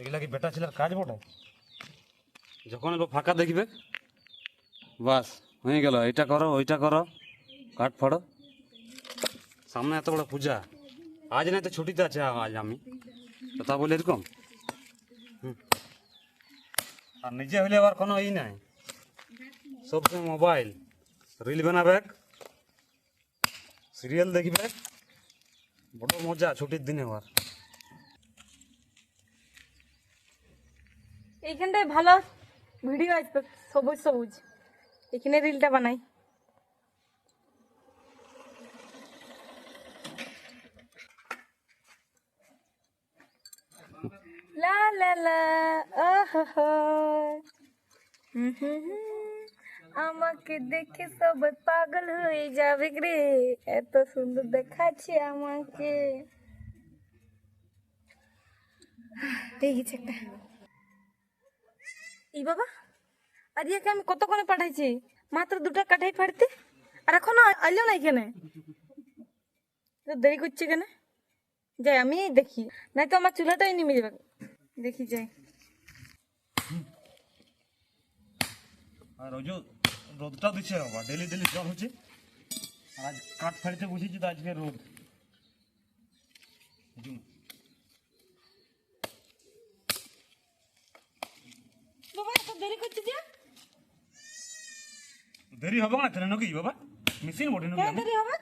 এগুলা কি বেটা ছেলের কাজ বটে? যখন ফাঁকা দেখবে, বাস, হয়ে গেল, এটা করো, ওইটা করো। কাঠ ফাড়ো। সামনে এত বড় পূজা। আজ নাই তো ছুটিতে আছে আজ আমি। তো তা বলে এরকম? হুম। আর নিজে হইলে আবার কোনো ই নাই। সবসময় মোবাইল। রিল বানাবে। সিরিয়াল দেখবে। বড় মজা ছুটির দিনে আবার। এইখানটায় ভালো ভিডিও আসবে সবুজ সবুজ। এখানে রিলটা বানাই। লা লা লা। আমাকে দেখে সবাই পাগল হয়ে যাবে রে। এত সুন্দর দেখাচ্ছে আমাকে। দেখেছি একটা। এই বাবা আর ইয়াকে আমি কতক্ষণে পাঠাইছি? মাত্র দুটা কাঠাই ফাড়তে? আর এখনও আইলো না এখানে? দেরি করছে কেন? যাই আমি দেখি। নাই তো আমার চুলাটাই নেমে যাবে দেখি যাই। আর ওই যে রোদটা দিচ্ছে বাবা ডেলি ডেলি জল হচ্ছে। আর আজ কাঠ ফাড়িতে বসেছি তো আজকে রোদ। বুঝুন। বাবা এত দেরি করছে যে? দেরি হবে না ট্রেন নাকি? বাবা মেশিন বটে নাকি কেন দেরি হবে?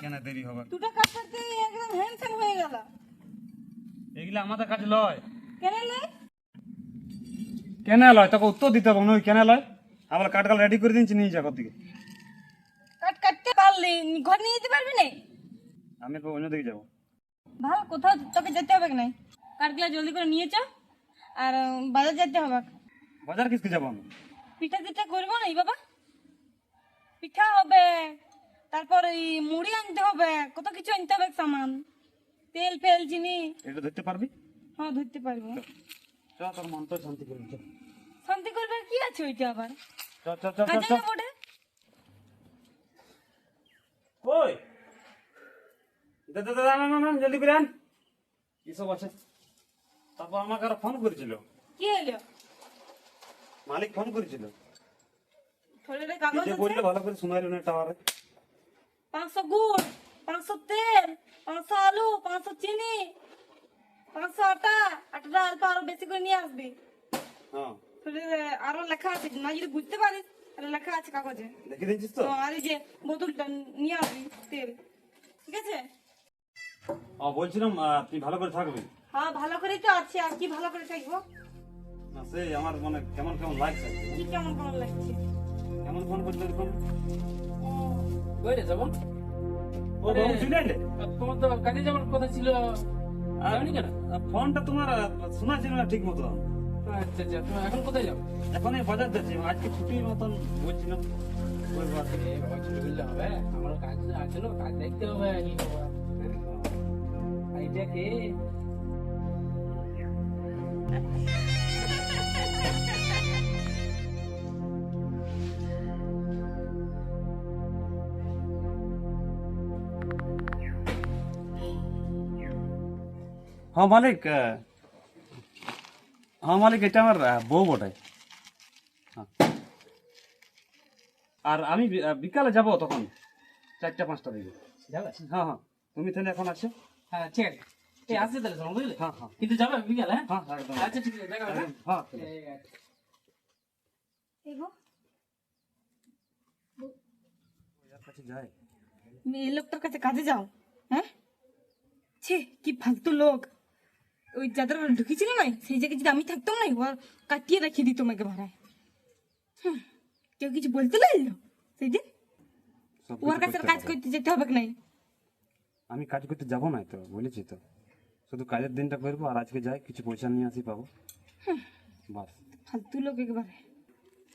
কেন দেরি হবে? দুটা কাঠ ফাড়তে একদম হ্যান্ডসাম হয়ে গেল। এগুলা আমাদের কাছে লয়। কেন লে কেন লয়? তোকে উত্তর দিতে হবে না ওই কেন লয়? আবার কাঠগাল রেডি করে দিচ্ছি নিয়ে যা দিকে। কাট কাটতে পারলি ঘর নিয়ে যেতে পারবি না? আমি একটু অন্য দিকে যাব। ভালো কোথাও তোকে যেতে হবে না কাঠগুলা জলদি করে নিয়ে চ আর বাজার যেতে হবে। বাজার কিসকে যাব আমি? পিঠা টিঠা করব না বাবা? পিঠা হবে তারপর এই মুড়ি আনতে হবে কত কিছু আনতে হবে সামান। তেল ফেল চিনি। এটা ধরতে পারবি? হ্যাঁ ধরতে পারব। চ তোর মনটা শান্তি করে চ। শান্তি করবার কি আছে ওইটা আবার? চ চ চ চ ওই দে দে দে না না না জলদি করে আন। কি সব আছে? তারপর আমাকে আরও ফোন করেছিল। কি হলো? মালিক ফোন করেছিল। কি কাগজ বললে ভালো করে শোনাইল না টাওয়ারে পাঁচশো গুড় পাঁচশো তেল পাঁচশো আলু পাঁচশো চিনি পাঁচশো আটা আটাটা অল্প আরও বেশি করে নিয়ে আসবি। হ্যাঁ। আরও লেখা আছে। না যদি বুঝতে পারিস তাহলে লেখা আছে কাগজে। দেখে দিয়েছিস তো? আর এই যে বোতলটা নিয়ে আসবি তেল। ঠিক আছে? ও বলছিলাম তুই ভালো করে থাকবি। হ্যাঁ ভালো করেই তো আছে। আর কি ভালো করে থাকব? না সেই আমার মানে কেমন কেমন লাগছে? কি কেমন কেমন লাগছে? কেমন ফোন করছিল এরকম কই রে যাব? কাজে যাওয়ার কথা ছিল। ফোনটা তোমার শোনা ছিল না ঠিক মতো। আচ্ছা আচ্ছা এখন কোথায় যাও? এখন এই বাজার যাচ্ছি আজকে ছুটির মতন বলছিলাম ছুটি হবে আমারও কাজ আছে কাজ দেখতে হবে এটা কে? হ্যাঁ মালিক হ্যাঁ মালিক এটা আমার বউ বটে। হ্যাঁ। আর আমি বিকালে যাব তখন চারটা পাঁচটা দিকে। যাবে? হ্যাঁ হ্যাঁ। তুমি তাহলে এখন আছো? হ্যাঁ ঠিক আছে। এই আসছে তাহলে শোনো বুঝলে? হ্যাঁ হ্যাঁ। কিন্তু যাবে বিকালে হ্যাঁ? হ্যাঁ একদম। আচ্ছা ঠিক আছে দেখা হবে হ্যাঁ? হ্যাঁ। এই কাছে লোকটার কাছে কাজে যাও হ্যাঁ? ছে কি ফালতু লোক। ওই যাদের ঢুকেছিল না সেই জায়গায় যদি আমি থাকতাম না ওর কাটিয়ে রেখে দিত আমাকে ভাড়ায়। কেউ কিছু বলতে লাগল সেই দিন? ওর কাছে কাজ করতে যেতে হবে নাই? আমি কাজ করতে যাব না তো বলেছি তো। শুধু কাজের দিনটা করব আর আজকে যাই কিছু পয়সা নিয়ে আসি পাবো। বাস। ফালতু লোক একেবারে।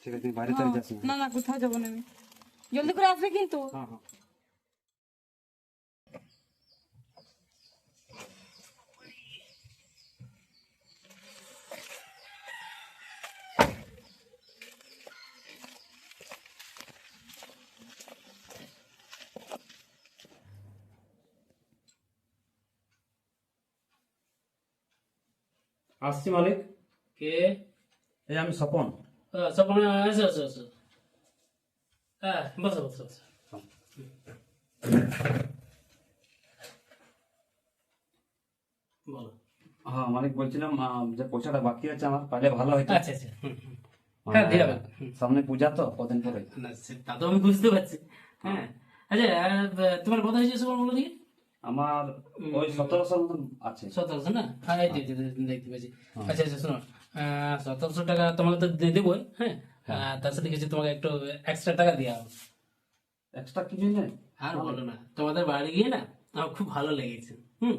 ঠিক আছে তুমি বাইরে চলে যাস না না না কোথাও যাব না আমি। জলদি করে আসবে কিন্তু। হ্যাঁ হ্যাঁ। আসছি মালিক। কে? এই আমি স্বপন। সপন এসো এসো এসো হ্যাঁ বসো বসো বসো। বলো। হ্যাঁ মালিক বলছিলাম যে পয়সাটা বাকি আছে আমার পাইলে ভালো হইতো। আচ্ছা আচ্ছা। হ্যাঁ দিয়ে সামনে পূজা তো কদিন পরে। না তা তো আমি বুঝতে পারছি। হ্যাঁ। আচ্ছা তোমার কথা হয়েছে সবার বলো দিকে আমার ওই সতেরোশোর মতন আছে। সতেরোশো না? হ্যাঁ এই দেখতে আচ্ছা আচ্ছা শোনো। সতেরোশো টাকা তোমাকে তো দিয়ে দেবোই হ্যাঁ? তার সাথে কিছু তোমাকে একটু এক্সট্রা টাকা দেওয়া হবে। এক্সট্রা কিছুই নেই? আর বলো না। তোমাদের বাড়ি গিয়ে না আমার খুব ভালো লেগেছে হুম?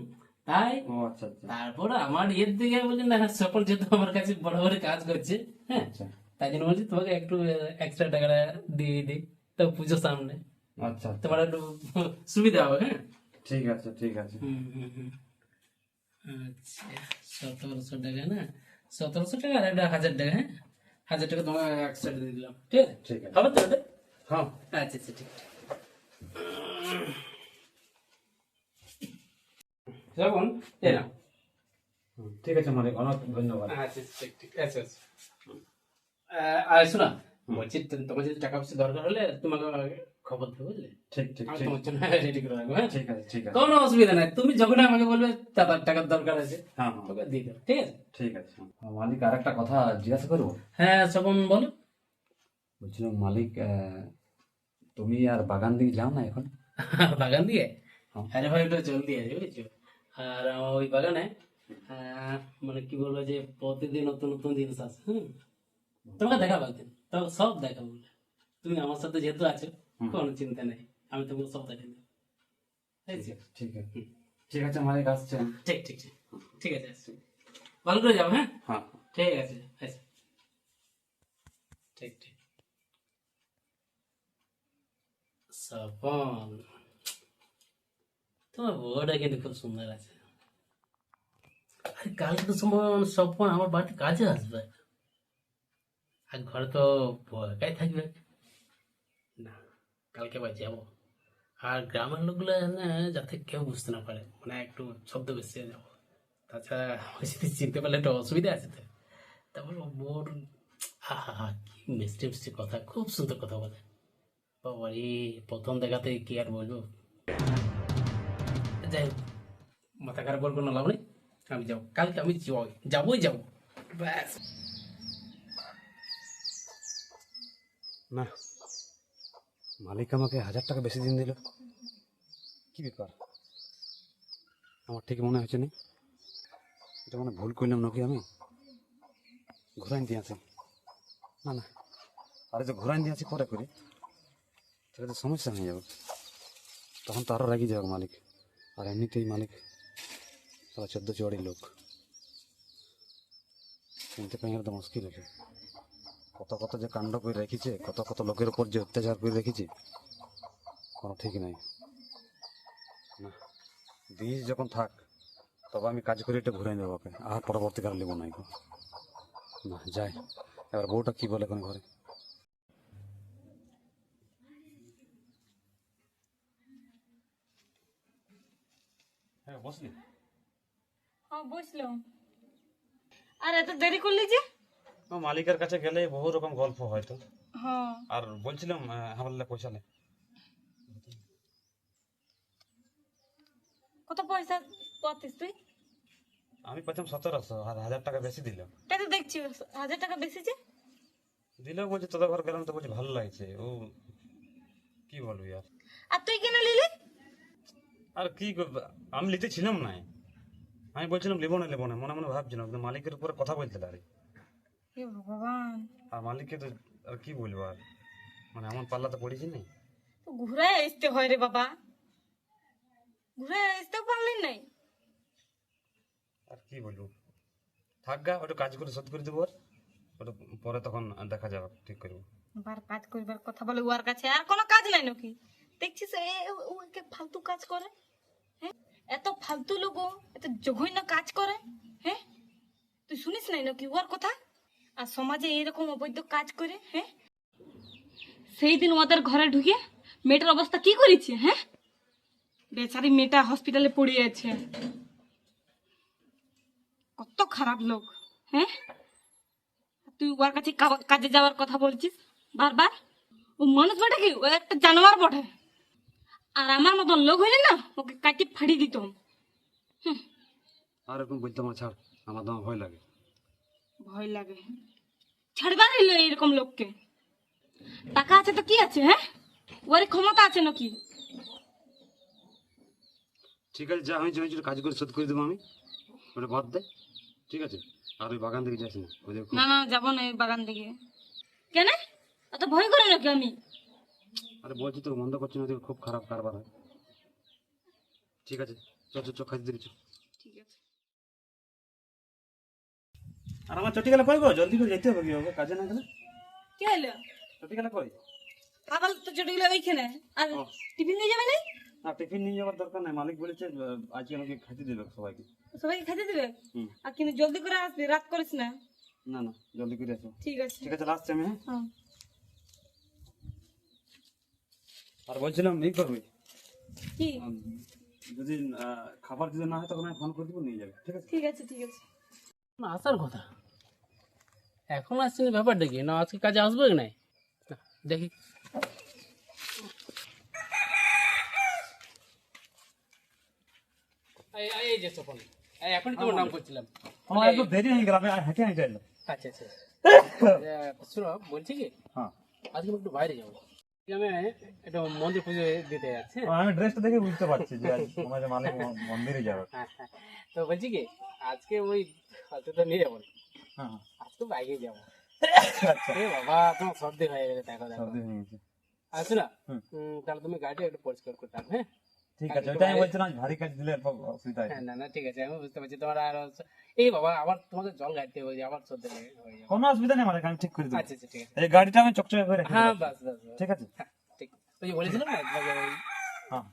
তাই আচ্ছা আচ্ছা। তারপর আমার ইয়ের দিকে বলি না সকল যেহেতু আমার কাছে বড় বড় কাজ করছে হ্যাঁ? আচ্ছা। তাই জন্য বলছি তোমাকে একটু এক্সট্রা টাকাটা দিয়ে দিই। তো পুজোর সামনে। আচ্ছা। তোমার একটু সুবিধা হবে হ্যাঁ? ঠিক আছে ঠিক আছে। আচ্ছা সতেরোশো টাকা না? সতেরোশো টাকা আর একটা হাজার টাকা হ্যাঁ? হাজার টাকা তোমাকে একসাথে দিয়ে দিলাম ঠিক আছে? ঠিক আছে। হবে তো ওটা হ্যাঁ। আচ্ছা আচ্ছা ঠিক যখন এলাম ঠিক আছে মালিক অনেক ধন্যবাদ। আচ্ছা ঠিক ঠিক আচ্ছা আচ্ছা। আর শোনা বলছি তোমার যদি টাকা পয়সা দরকার হলে তোমাকে খবর দেবো বুঝলে? ঠিক ঠিক আমি তোমার জন্য রেডি করে রাখব হ্যাঁ? ঠিক আছে ঠিক আছে। কোনো অসুবিধা নাই। তুমি যখন আমাকে বলবে টাকার টাকার দরকার আছে হ্যাঁ হ্যাঁ। তোকে দিয়ে দেবো ঠিক আছে? ঠিক আছে মালিক আর একটা কথা জিজ্ঞাসা করব? হ্যাঁ বলো। বলছিলাম মালিক তুমি আর বাগান দিকে যাও না এখন? বাগান দিয়ে। আরে ভাই ওটা জলদি আছে বুঝছ? আর আমার ওই বাগানে মানে কি বলব যে প্রতিদিন নতুন নতুন জিনিস আছে হুম? তোমাকে দেখাবো একদিন তোমাকে সব দেখাবো। তুমি আমার সাথে যেহেতু আছো কোনো চিন্তা নেই। আমি তোমাকে সব ঠিক আছে। ঠিক আছে ঠিক ঠিক ঠিক। ঠিক আছে আসছি। ভালো করে যাব হ্যাঁ? হ্যাঁ। ঠিক আছে আচ্ছা ঠিক ঠিক। সপন তোমার বউটা কিন্তু খুব সুন্দর আছে। আরে কালকে তো সময় সপন আমার বাড়িতে কাজে আসবে। আর ঘরে তো একাই থাকবে। কালকে আবার যাব। আর গ্রামের লোকগুলো না যাতে কেউ বুঝতে না পারে মানে একটু শব্দ বেশি যাব। তাছাড়া ওই চিনতে পারলে একটা অসুবিধা আছে তো। তারপর ওর আহা কি মিষ্টি মিষ্টি কথা খুব সুন্দর কথা বলে। বাবা রে প্রথম দেখাতে কি আর বলব। যাই হোক, মাথা খারাপ বলব না লাভ নেই। আমি যাব কালকে আমি যাব যাবোই যাব। ব্যাস। না। মালিক আমাকে হাজার টাকা বেশি দিন দিল। কি ব্যাপার? আমার ঠিক মনে হয়েছে না। এটা মানে ভুল করলাম নাকি আমি? ঘুরাইন দিয়ে আসি না না। আরে যে ঘুরাইন দিয়ে আসি করে করি? তাহলে তো সমস্যা হয়ে যাবে। তখন তো আরও রাগি যাবে মালিক। আর এমনিতেই মালিক তারা চোদ্দ চুয়াড়ি লোক। চিনতে পাই তো মুশকিল আছে কত কত যে কাণ্ড করে রেখেছে কত কত লোকের উপর যে অত্যাচার করে রেখেছে কোনো ঠিক নাই। না বীজ যখন থাক তবে আমি কাজ করে এটা ঘুরে নেব ওকে আর পরবর্তীকালে নেব নাই না যাই এবার বউটা কি বলে এখন ঘরে? হ্যাঁ বসলি। হ্যাঁ বুঝলো আর এত দেরি করলি যে? মালিকের কাছে গেলে বহু রকম গল্প হয়তো হ্যাঁ। আর বলছিলাম আমার পয়সা নেই। কত পয়সা পাতিস তুই? আমি পাচ্ছিলাম সতেরোশো আর হাজার টাকা বেশি দিল তাই তো দেখছি হাজার টাকা বেশি যে। দিলেও বলছে তোদের ঘর গেলাম তো বলছে ভালো লাগছে। ও কি বলবি আর? আর তুই কেন নিলি? আর কি করব? আমি লিতে ছিলাম না আমি বলছিলাম লিবো না না। মনে মনে ভাবছিলাম মালিকের উপরে কথা বলতে আরে হে ভগবান। আর মালিককে তো আর কি বলব আর? মানে এমন পাল্লা তো পড়েছি না? তো ঘুরে আসতে হয় রে বাবা। ঘুরে আসতে পারলি নাই। আর কি বলব? থাক গা ওটা কাজ করে শোধ করে দেবো আর। ওটা পরে তখন দেখা যাবে ঠিক করব। বার কাজ করবার কথা বলে উয়ার কাছে আর কোনো কাজ নাই নাকি? দেখছিস এ ওকে ফালতু কাজ করে হ্যাঁ এত ফালতু লোক এত জঘন্য কাজ করে হ্যাঁ তুই শুনিস নাই নাকি ওর কথা? আর সমাজে এরকম অবৈধ কাজ করে হ্যাঁ? সেই দিন ওদের ঘরে ঢুকে মেয়েটার অবস্থা কি করেছে হ্যাঁ? বেচারি মেয়েটা হসপিটালে পড়ে আছে। কত খারাপ লোক হ্যাঁ? তুই ওর কাছে কাজে যাওয়ার কথা বলছিস? বারবার? ও মানুষ বটে কি? ও একটা জানোয়ার বটে। আর আমার মতন লোক হইলে না, ওকে কাটি ফাড়ি দিতাম আর এরকম বলতে আমার ছাড়, আমার তোমার ভয় লাগে। ভয় লাগে। ছাড়বার হইল এরকম লোককে। টাকা আছে তো কি আছে হ্যাঁ? ওর ক্ষমতা আছে নাকি? ঠিক আছে যা আমি জমি জমি কাজ করে শোধ করে দেবো আমি। ওটা বাদ দে ঠিক আছে? আর ওই বাগান থেকে যাস না। না না যাব না এই বাগান থেকে কেন? অত ভয় করে নাকি আমি? আরে বলছি তো বন্ধ করছি না খুব খারাপ কারবার হয়। ঠিক আছে চ চ চ খাইতে দিবি আর আমার চটি গেলে কই গো জলদি করে যেতে হবে কি হবে কাজে না গেলে? কি হলো চটি গেলে কই? আবার তো চটে গেলে ওইখানে। আর টিফিন নিয়ে যাবে না না টিফিন নিয়ে যাওয়ার দরকার নাই। মালিক বলেছে আজকে আমাকে খেতে দেবে সবাইকে। সবাইকে খেতে দেবে? হুম। আর কিন্তু জলদি করে আসবি রাত করিস না। না না জলদি করে আসো ঠিক আছে। ঠিক আছে আসছি আমি হ্যাঁ? হ্যাঁ। আর বলছিলাম এই করবি? কি? যদি খাবার যদি না হয় তখন আমি ফোন করে দিব নিয়ে যাবে। ঠিক আছে? ঠিক আছে ঠিক আছে। না, আসার কথা। এখন আসছে না ব্যাপারটা কি না আজকে কাজে আসবে কি নাই? না, দেখি। এই এই যে সপন এই তোমার নাম করছিলাম। আমার একটু দেরি হয়ে গেল আমি হেঁটে হেঁটে এলাম। আচ্ছা আচ্ছা। আহ, বলছি কি? হ্যাঁ। আজকে একটু বাইরে যাব। আমি একটা মন্দির পুজো দিতে যাচ্ছি। হ্যাঁ? আমি ড্রেসটা দেখে বুঝতে পারছি যে আজ আমাদের মালিক মন্দিরে যাবে। হ্যাঁ। তো বলছি কি আজকে ওই হয়তো তো নিয়ে যাব। হ্যাঁ। আজকে বাইকে যাব। আচ্ছা। এ বাবা তোমার সর্দি হয়ে গেছে দেখো দেখো। আচ্ছা না তাহলে তুমি গাড়িটা একটু পরিষ্কার করতে হবে হ্যাঁ? ঠিক আছে ওইটা আমি বলছিলাম ভারী কাজ দিলে অসুবিধা হ্যাঁ না না ঠিক আছে আমি বুঝতে পারছি। তোমার আর এই বাবা আবার তোমাকে জল গাড়িতে হয়ে আবার সর্দি হয়ে যাবে। কোনো অসুবিধা নেই আমি ঠিক করে দেবো। আচ্ছা আচ্ছা ঠিক আছে। এই গাড়িটা আমি চকচকে করে রেখে হ্যাঁ। বাস। ঠিক আছে? ঠিক। ওই বলেছিলাম না হ্যাঁ।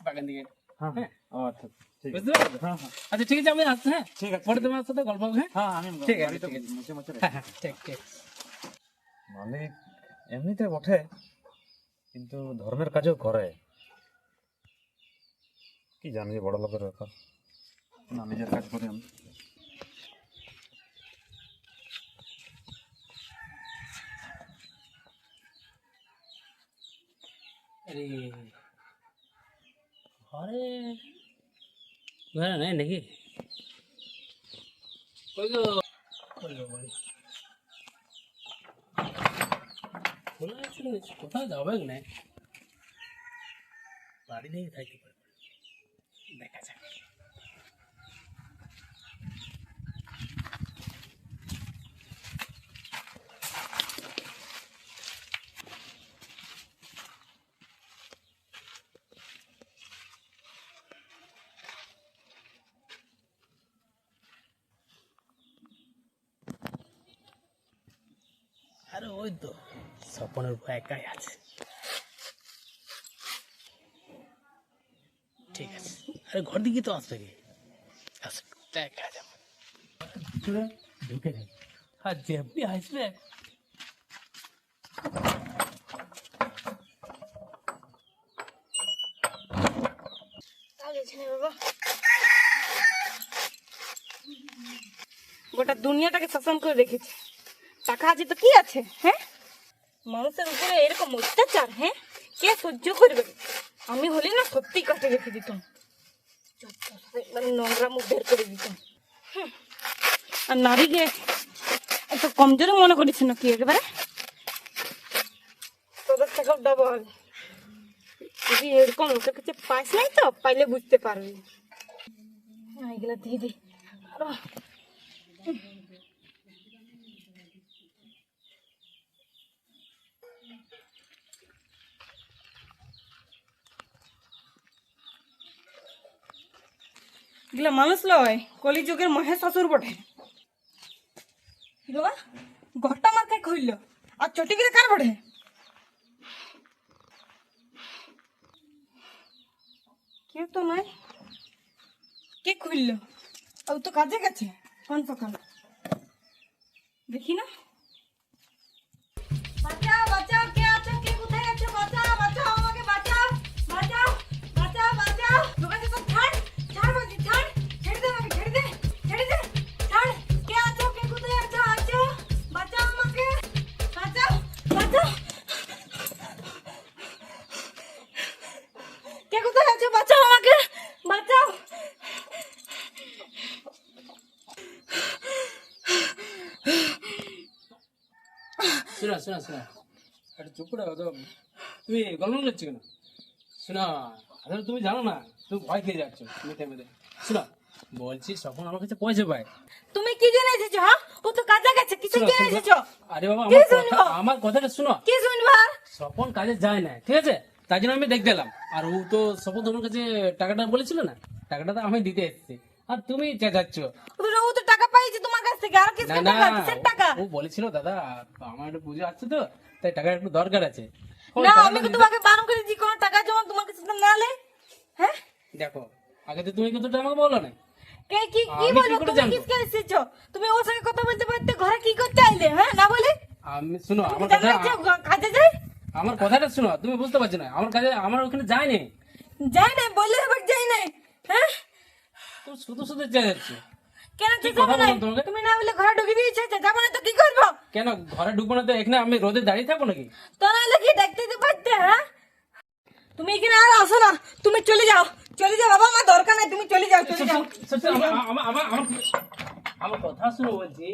বাগান দিকে। হ্যাঁ। হ্যাঁ। ও আচ্ছা। বুঝতে পারছ হ্যাঁ হ্যাঁ। আচ্ছা ঠিক আছে আমি আসছি হ্যাঁ? ঠিক আছে পরে তোমার সাথে গল্প হবে হ্যাঁ? হ্যাঁ আমি ঠিক আছে, ঠিক আছে। মালিক এমনিতে বটে কিন্তু ধর্মের কাজও করে। কি জানি বড় লোকের ব্যাপার। না নিজের কাজ করি আমি। আরে ঘরে ঘরে নাই নাকি কই গো কই গো বাড়ি খোলা আছে না কোথাও যাবে না বাড়ি থেকে থাকতে পারবে দেখা যাক আরে ওই তো স্বপনের উপর একাই আছে। ঠিক আছে। আরে ঘর দিকে তো আসবে কি? আসবে দেখা যাবে ঢুকে যাবে আর যেমনি আসবে। গোটা দুনিয়াটাকে শাসন করে রেখেছে। টাকা আছে তো কি আছে হ্যাঁ? মানুষের উপরে এরকম অত্যাচার হ্যাঁ? কে সহ্য করবে? আমি হলে না সত্যি কাটে রেখে দিতাম। মানে নোংরা মুখ বের করে দিতাম। আর নারীকে এত কমজোরি মনে করিস নাকি একেবারে? তোদের থেকেও ডবল যদি এরকম লোকের কাছে পাইস নাই তো পাইলে বুঝতে পারবি। হ্যাঁ, এগুলা দিয়ে দিই আরও। এগুলা মানুষ লয়, কলিযুগের মহেশ শ্বশুর বটে ঘট মাকে খুললো আর চটি করে বটে? কেউ তো নাই। কে খুললো ও তো কাজে গেছে, কোন সকাল শোনা শোনা। একটু চুপ করে তো তুমি গল্প করছ কেন? শোনা আসলে তুমি জানো না তুমি ভয় খেয়ে যাচ্ছ মেতে মেতে। শোনা বলছি স্বপন আমার কাছে পয়সা পায়। তুমি কি জেনে এসেছ হ্যাঁ? ও তো কাজে গেছে কিছু জেনে এসেছ। আরে বাবা কি আমার শুনব? কথা আমার কথাটা শোনো। কি শুনবা? স্বপন কাজে যায় না ঠিক আছে? তাই জন্য আমি দেখতে এলাম আর ও তো স্বপন তোমার কাছে টাকাটা বলেছিল না? টাকাটা তো আমি দিতে এসেছি। আর তুমি চেঁচাচ্ছ। ও তো- ও তো টাকা থেকে আর না টাকা কিসের টাকা। ও বলেছিল দাদা আমার একটু পুজো আসছে তো তাই টাকার একটু দরকার আছে। না আমি কি তোমাকে বারণ করেছি কোনো টাকা জমা তোমার কাছে না লে? হ্যাঁ? দেখো আগে তো তুমি কিন্তু আমাকে বলো না। কে কি কি আমি কি বলব করে তুমি কিসকে এসেছ? তুমি ওর সঙ্গে কথা বলতে পারতে ঘরে কি করতে আইলে হ্যাঁ না বলে? আমি শুনো আমার কথা কাজে যাই? আমার কথাটা শুনো তুমি বুঝতে পারছ না আমার কাছে আমার ওখানে যায়নি যাই না বললে এবার যাই না হ্যাঁ? শুধু শুধু চেঁচাচ্ছ কেন না? তুমি না বলে ঘরে ঢুকে দিয়েছ যাব না তো কি করব? কেন ঘরে ঢুকবো না তো? এখানে আমি রোদে দাঁড়িয়ে থাকব নাকি? তো নাহলে কি দেখতে তো পারতে হ্যাঁ? তুমি এখানে আর আসো না। তুমি চলে যাও। চলে যাও। বাবা আমার দরকার নাই। তুমি চলে যাও চলে যাও। আমার কথা শুনো বলছি।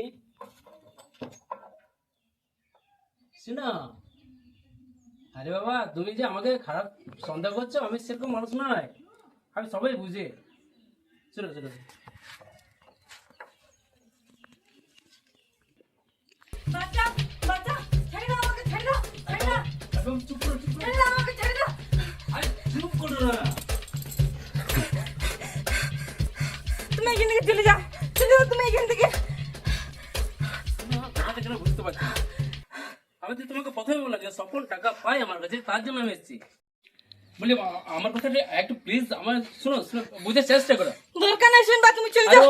শুনো? আরে বাবা তুমি যে আমাকে খারাপ সন্দেহ করছ আমি সেরকম মানুষ নয়। আমি সবাই বুঝে। শুনো শুনো বাঁচাও বাঁচাও ছেড়ে দাও আমাকে ছেড়ে দাও ছেড়ে দাও একদম চুপ করো চুপ করো ছেড়ে দাও আমাকে ছেড়ে দাও আরে চুপ করো না তুমি এখান থেকে চলে যাও চলে যাও তুমি এখান থেকে। আমার কথাটা কেন বুঝতে পারছ আমি তো তোমাকে প্রথমে বললাম যে টাকা পাই আমার কাছে তার জন্য আমি এসেছি। বলি আমার কথাটা একটু প্লিজ আমার শুনো শুনো বুঝার চেষ্টা করো। দরকার নাই শুনবা তুমি চলে যাও।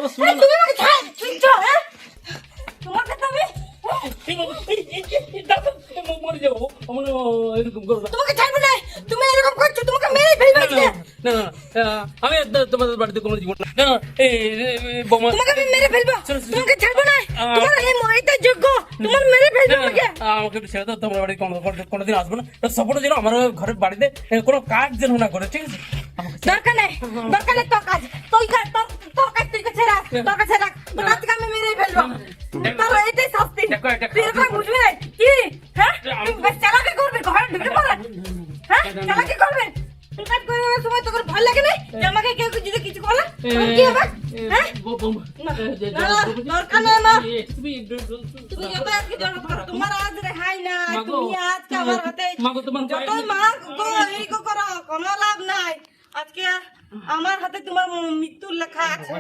কোনো জীবন না। বোমা। তোমাকে আমি মেরে ফেলব। তোমাকে ছাড়বো না। তোমার এই মহিতা যোগ্য। তোমার মেরে ফেলব আমাকে। আমাকে একটু ছেড়ে দাও তোমার বাড়ি কোনো- কোনো- কোনোদিন আসব না। সপোর্ট যেন আমার ঘরের বাড়িতে কোনো কাজ যেন না করে ঠিক আছে? দরকার নেই। দরকার নেই তোর কাজ। তুই কাজ তোর কাজ তুই কাছে রাখ। তোর কাছে রাখ। তোর আজকে আমি মেরেই ফেলব। তোর এটাই শাস্তি। তুই এরকম বুঝবি না? কি? হ্যাঁ? চালাকি করবি ঘরে ঢুকে পড়ে। হ্যাঁ। চালাকি কোনো লাভ নাই আজকে আমার হাতে তোমার মৃত্যুর লেখা আছে।